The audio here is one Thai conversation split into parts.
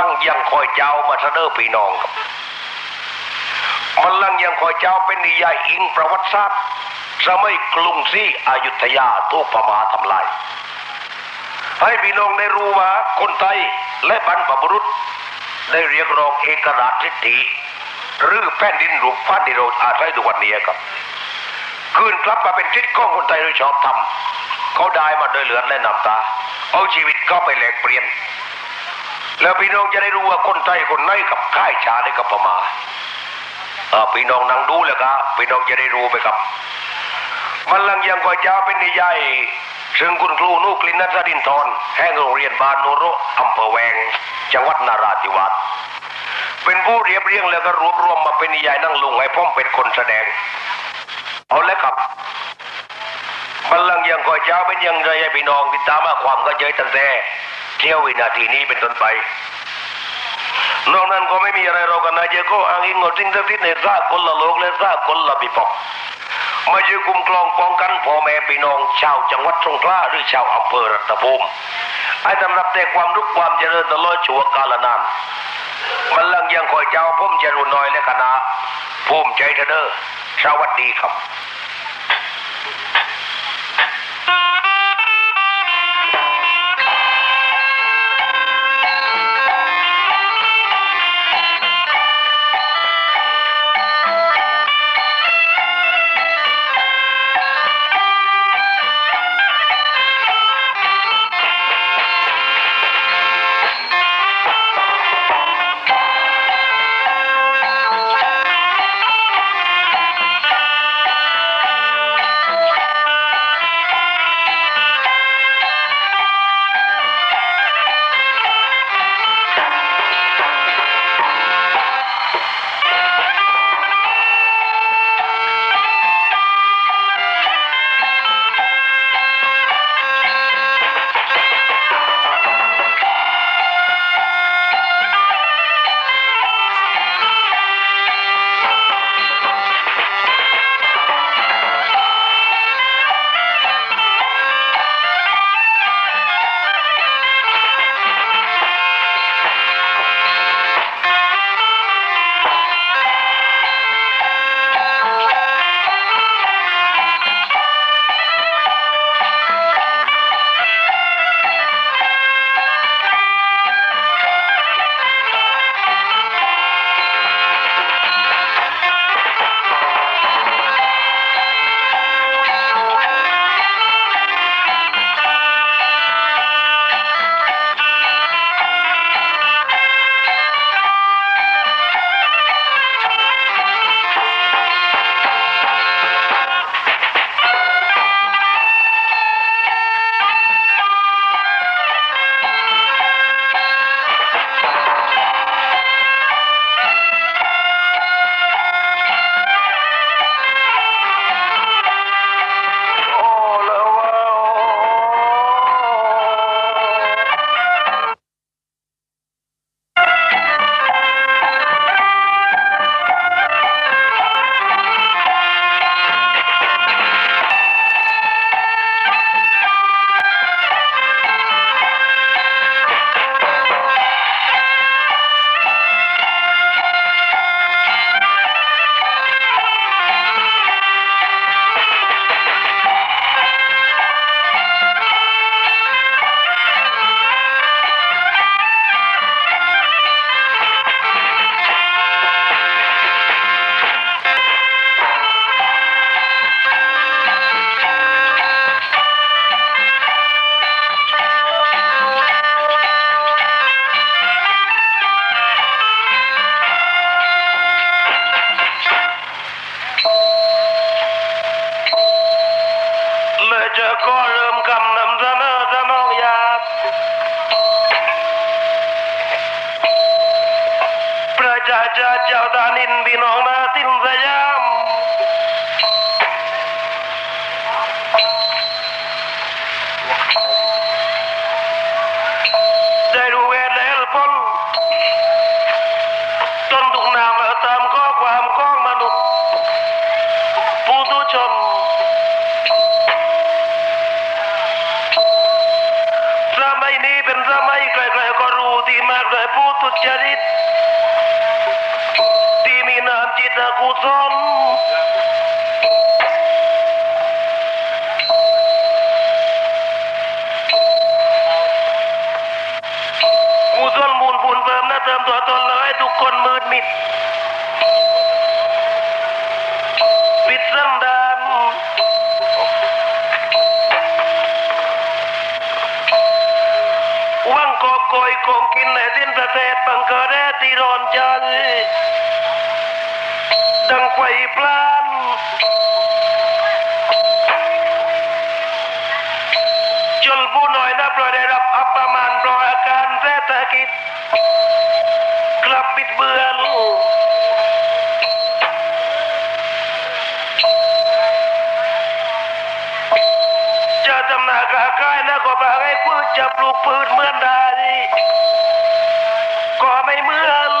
ลังยังคอยเจ้ามาเสนอพี่น้องครับมันลังยังคอยเจ้าเป็นนิยายอิงประวัติศาสตร์สมัยกรุงศรีอยุธยาถูกพม่าทำลาย ให้พี่น้องได้รู้ว่าคนไทยและบรรพบุรุษ ได้เรียกร้องเอกราชสิทธิหรือแผ่นดินหลวงฟ้าที่เราอาศัยทุกวันนี้ครับ คืนกลับมาเป็นทิศของคนไทยโดยชอบธรรมเขาได้มาโดยเลือและน้ำตา เอาชีวิตเขาไปแลกเปลี่ยน แล้วพี่น้องจะได้รู้ว่าคนไทยคนไหนกับค่ายชาได้กับพม่าพี่น้องนั่งดูแล้วครับพี่น้องจะได้รู้ไหมครับมันลังยังก่อยเจ้าเป็นนิยายซึ่งคุณครูนุกลินนัสดินทรแห่งโรงเรียนบ้านโนโรอำเภอแวง จังหวัดนาราธิวาสเป็นผู้เรียบเรียงแล้วก็รวบรวมมาเป็นนิยายนั่งลุงให้พ่อมเป็นคนแสดง เอาแล้วครับบัลลังก์ยังคอยเจ้าเป็นยังไรพี่น้องติดตามมาความเข้าใจตั้งแต่ เที่ยววินาทีนี้เป็นต้นไป นอกนั้นก็ไม่มีอะไรเรากันนะเจก็อ้างอิงเอาสิ่งศักดิ์สิทธิ์ในซากคนละโลกและซากคนละบิปอกมาช่วยคุ้มครองป้องกันพ่อแม่พี่น้อง ชาวจังหวัดสงขลาหรือชาวอำเภอรัตภูมิให้สำหรับแต่ความรุกความเจริญตลอดชั่วกาลนานมันลังยังคอยเจ้าพุ่มเจรุนน้อยและคณะภูมิใจเถอะเด้อสวัสดีครับ วังกอบโกยกองกินในสิ้นประเทศบังเกิดแร่ที่ร้อนจันดังไฟพลานจนผู้น้อยนับรอยได้รับอัปประมาณรอยอาการแรตตะกิจกลับบิดเบือน จะปลูกพืชเหมือนใดก็ไม่เหมือน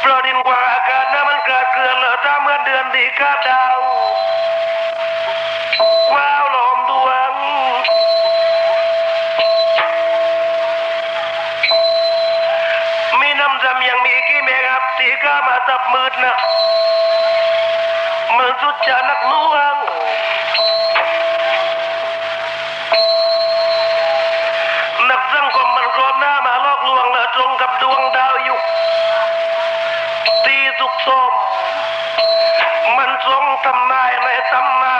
เพราะดินกว่าอากาศนะมันกิดเกลือนเหลือถ้าเมื่อเดือนดีกาดาวว้าวลมดวงมีน้ำจำยังมีกี่เมกับตีก้ามาตับมืดนะมือสุดจะนักหน่ น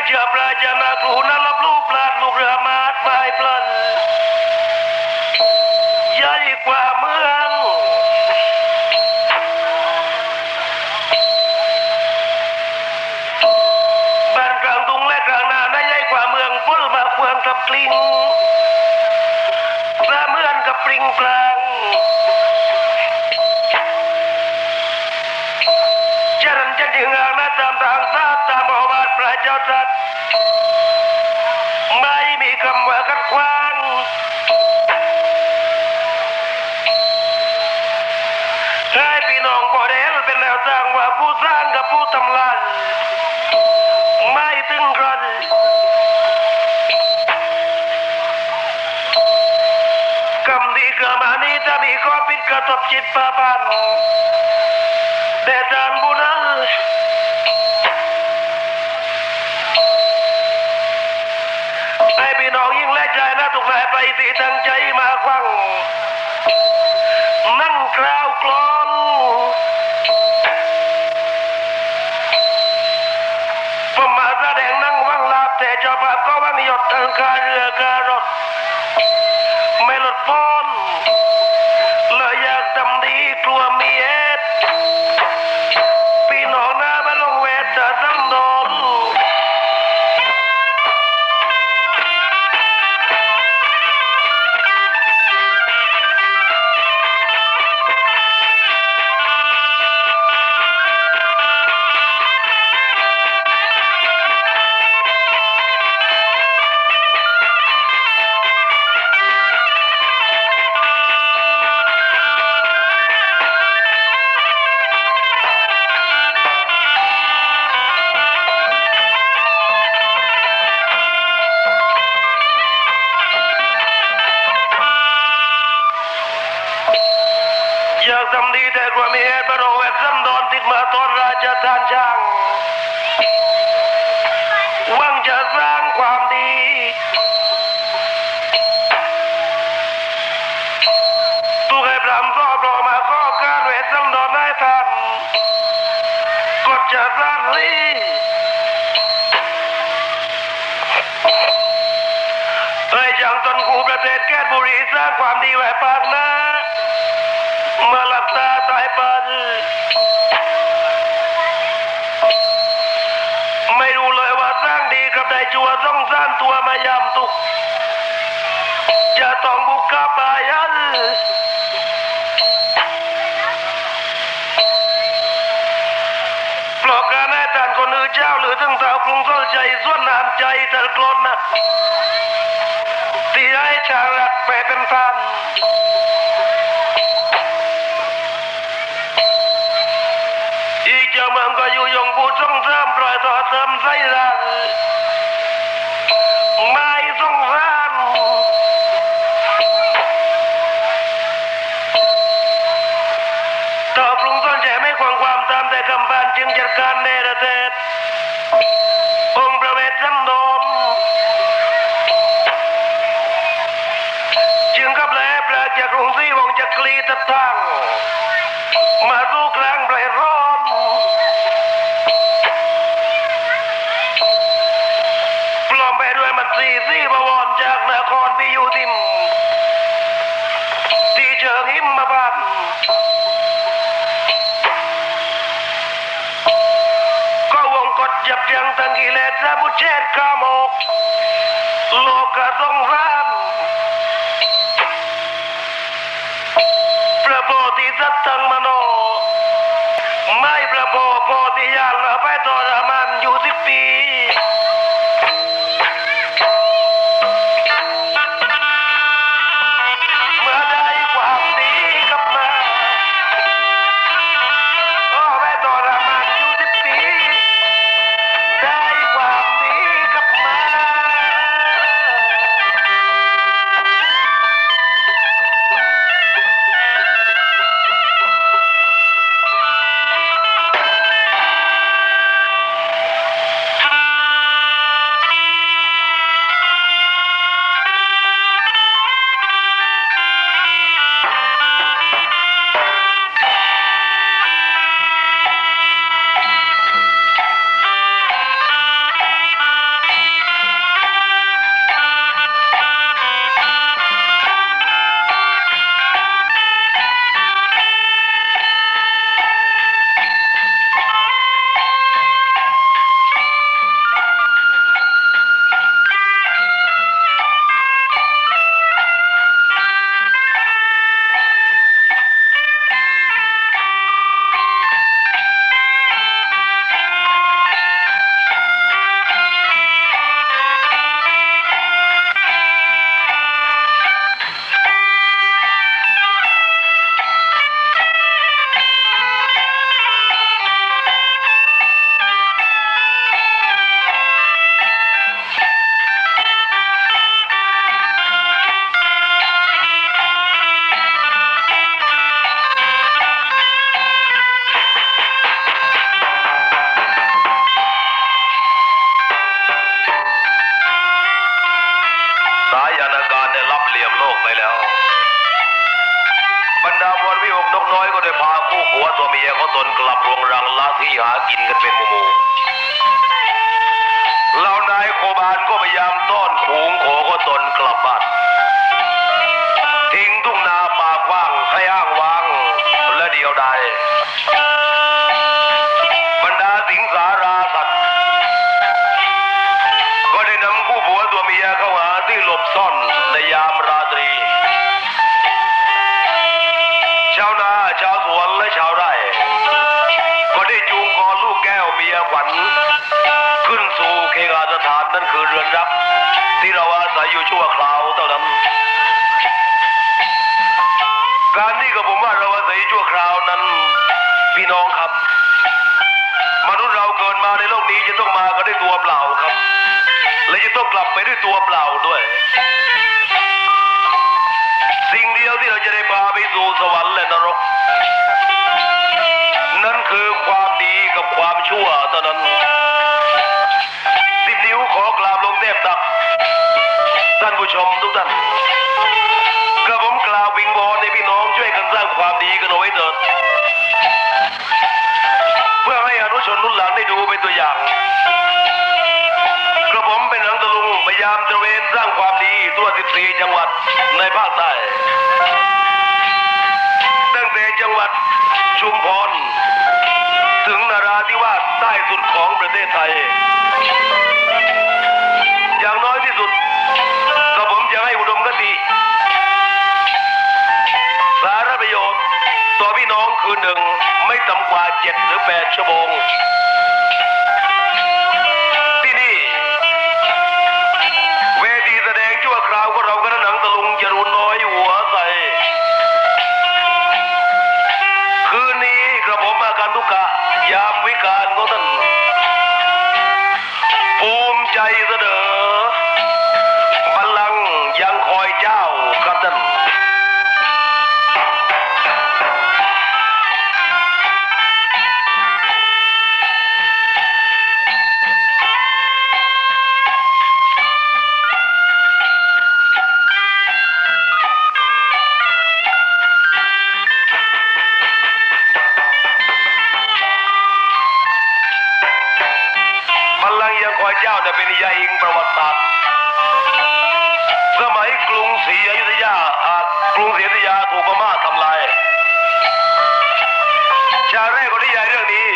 Raja Prajana Gruhuna Lablu Plat Lugramat Vai Plat ใหญ่กว่าเมือง บ้านกลางตุงและกลางนาได้ใหญ่กว่าเมืองปุ้ลมาเฟืองกับปลิงละเมือนกับปริงปลา กับผู้ทำลายไม่ถึงกันกรรมดีกรรมานี้จะมีข้อปิดกระทบจิตประพันแต่จานบุญนั้นให้พี่น้องยิ่งแลกใจนะทุกนายไปสีตั้งใจมาฟังนั่งกล่าวกลอน ก็จะรักลีเอ้ยจังตนกูประเทศแก้บุรีสร้างความดีแหว้ปากหน้า กรุงสนใจส่วนน้ำใจเธอกลดนะที่ให้ชาลักไปเป็นพันอีกเจ้าเมืองก็อยู่ยงผู้ทรงเสริมปล่อยต่อเสริมไส้รัน เลสและบุเชตกามกโลกะสงสารพระโพธิสัตว์ทั้งมโน ไม่พระโพโพธิญาณละไปทรมันอยู่สิบปี และเดียวดายบรรดาสิงสาราสัตว์ ก็ได้นำคู่ผัวตัวเมียเข้าหาที่หลบซ่อนในยามราตรี ชาวนาชาวสวนและชาวไร่ ก็ได้จูงคอลูกแก้วเมียขวัญ ขึ้นสู่เคหสถานนั่นคือเรือนรักที่เราอาศัยอยู่ชั่วคราวเท่านั้น ที่กับผมว่าเราอาศัยชั่วคราวนั้น พี่น้องครับ มนุษย์เราเกิดมาในโลกนี้จะต้องมากันด้วยตัวเปล่าครับ และจะต้องกลับไปด้วยตัวเปล่าด้วย สิ่งเดียวที่เราจะได้พาไปสู่สวรรค์และนรก นั่นคือความดีกับความชั่วเท่านั้นสิบนิ้วขอกราบลงเทพตักท่านผู้ชมทุกท่าน สร้างความดีทั่ว 14 จังหวัดในภาคใต้ตั้งแต่จังหวัดชุมพร ถึงนราธิวาสใต้สุดของประเทศไทย อย่างน้อยที่สุดกระผมจะให้อุดมคติ สารประโยชน์ต่อพี่น้องคืนหนึ่งไม่ต่ำกว่าเจ็ดหรือแปดชั่วโมง กรุงศรีอยุธยาอ่ากรุงศรีอยุธยาถูกพม่าทำลายชาแรกของนิยายเรื่องนี้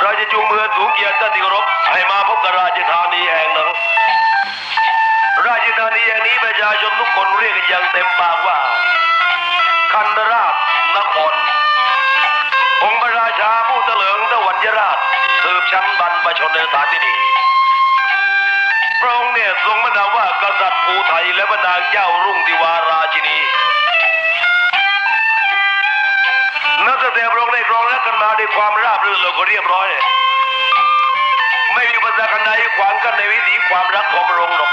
เราจะจูงมือสูงเกียรติท่านที่เคารพให้มาพบกับราชธานีแห่งหนึ่งราชธานีแห่งนี้ประชาชนทุกคนเรียกกันอย่างเต็มปากว่า คันธราชนครองค์พระราชาผู้เถลิงตะวันยราชสืบชั้นบรรพชนในสถานที่นี้ พระองค์เนี่ยทรงบรรดาว่ากษัตริย์ภูไทยและบรรดาเจ้ารุ่งทิวาราชินีนับตั้งแต่พระองค์ได้ครองรัชกันมาด้วยความราบรื่นแล้วก็เรียบร้อยไม่มีปสรรคอันใดขวางกันในวิถีความรักของพระองค์หรอก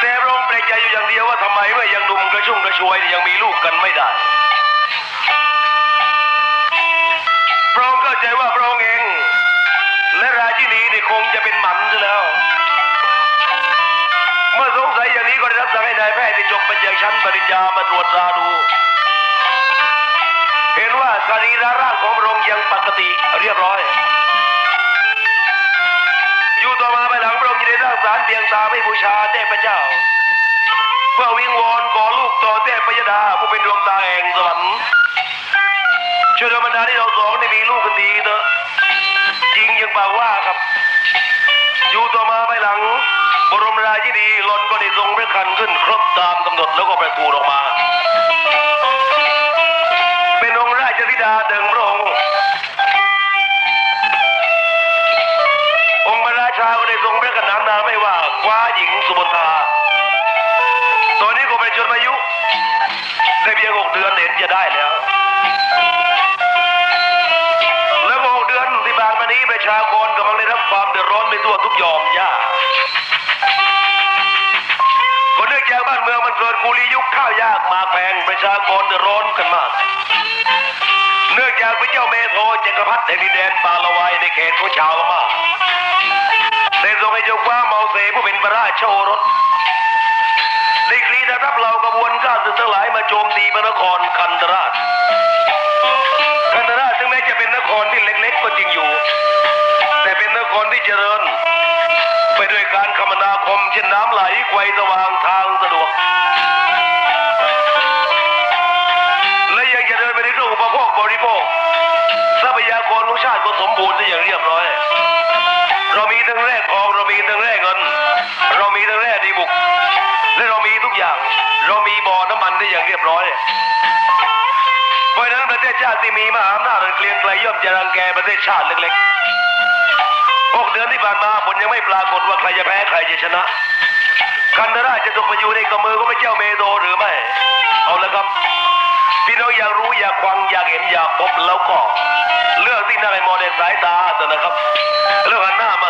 แต่พระองค์แปลกใจอยู่อย่างเดียวว่าทำไมเมื่อยังหนุ่มกระชุ่มกระชวยยังมีลูกกันไม่ได้ มาจากชั้นปริญญามาตรวจตราดู เห็นว่าสรีระร่างของพระองค์ยังปกติเรียบร้อย อยู่ต่อมาภายหลังพระองค์จะได้สร้างศาลเพียงตาไม่บูชาเทพเจ้า เพื่อวิงวอนขอลูกต่อเทพยดาผู้เป็นดวงตาแห่งสวรรค์ช่วยธรรมดาที่เราสองได้มีลูกกันดีเถอะจริงยังปากว่าครับ อยู่ต่อมาภายหลัง บรมราชินีหลนก็ได้ทรงพระคันขึ้นครบตามกำหนดแล้วก็ประสูติออกมา เป็นองค์ราชธิดาเดิงพระองค์องค์พระราชาก็ได้ทรงพระขนานนามไม่ว่าคว้าหญิงสุบนทาตอนนี้ก็เป็นชนมายุได้เพียงหกเดือนเห็นจะได้แล้วแล้วหกเดือนที่ผ่านมานี้ประชากรกำลังได้รับความเดือดร้อนไปทั่วทุกยอมย่า กุลียุคข้าวยากมาแพงประชากรเดือดร้อนกันมาก เนื่องจากพระเจ้าเมโทจักรพรรดิแห่งดินแดนปาละวัยในเขตของชาวมาได้ทรงให้เจ้าฟ้าเมาเสผู้เป็นพระราชโอรสได้คลีรับเรากระบวนข้าศึกทั้งหลายมาโจมตีพระนครคันธราช คันธราชถึงแม้จะเป็นนครที่เล็กๆก็จริงอยู่ แต่เป็นนครที่เจริญ ไปด้วยการคมนาคมเช่นน้ำไหลไกวสว่างทางสะดวก เรียบร้อย เรามีทั้งแร่ทองเรามีทั้งแร่เงิน เรามีทั้งแร่ดีบุก และเรามีทุกอย่าง เรามีบ่อน้ำมันได้อย่างเรียบร้อยเพราะฉะนั้นประเทศชาติที่มีมหาอำนาจเกลียงไกลย่อมจะรังแกประเทศชาติเล็กๆหกเดือนที่ผ่านมาผลยังไม่ปรากฏว่าใครจะแพ้ใครจะชนะกันดาราชจะตกมาอยู่ในกำมือของพระเจ้าเมโดหรือไม่ เอาละครับ พี่น้องอยากรู้อยากฟังอยากเห็นอยากพบแล้วก็ เลือกที่นั่งให้มองในสายตาเถอะนะครับเลือกหันหน้ามา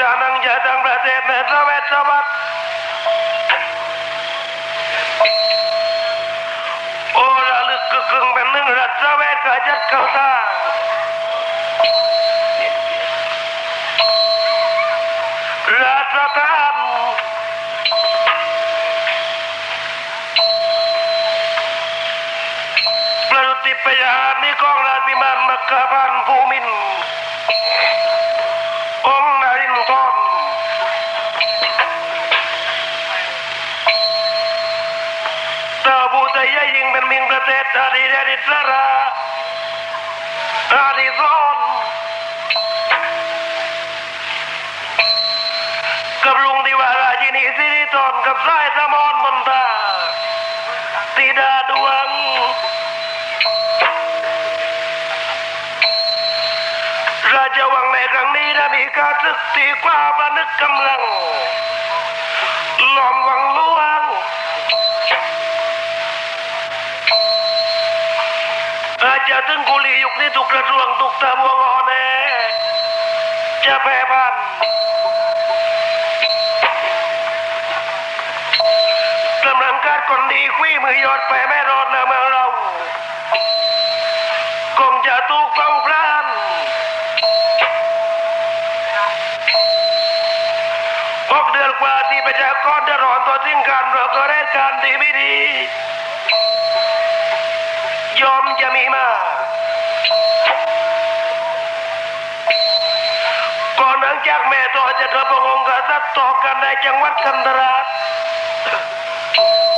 ทั้งประเทศเนสเวตสวัสดโอระลึกกึกกึ่งเป็นหนึ่งรัฐเวทกระจัดเข้าตาราชทานประดุติปยานิกองราชพิมานมักกะพันภูมินทร์ องค์นรินทรตาบูตยยิ งเป็นมิงประเทศอาดิเดริสราอาดิซอนกับลุงดิวาราจินีสิริตอนกับสายสมอนมนตาติดาดวงราชวังในครั้งนี้ได้มีการศึกตีความระนึกกำลังลอมวังลวง จะถึงกุลียุคนี้ทุกกระทรวงทุกตะบวงอ่อนแอจะแพร่พันกำลังการคนดีคุยมือยอดไปแม่รอดนะเมืองเราคงจะถูกเฝ้าพรานหกเดือนกว่าที่ประชากรเดือดร้อนต่อสิ่งการเราก็ได้การดีไม่ ดียอมจะมีมาก่อนหลังจากแม่ต่อจะกระพงองค์กษัตต่อกันในจังหวัดกันตราช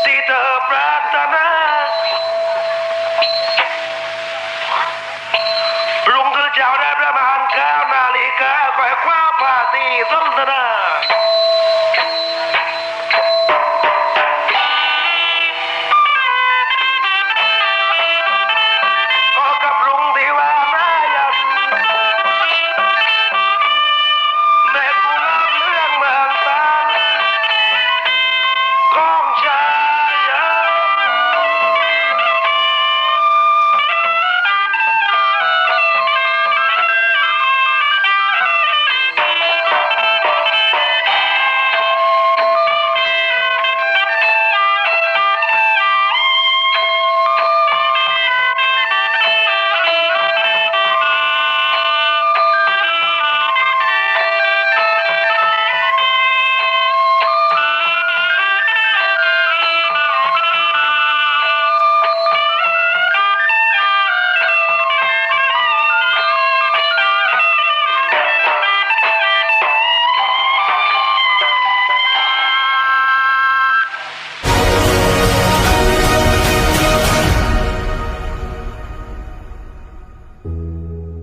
ที่เธอปรารถนาลุงคือเจ้าได้ประมาณเก้าวนาฬิกาคอยคว้าผ้าตีสนทนา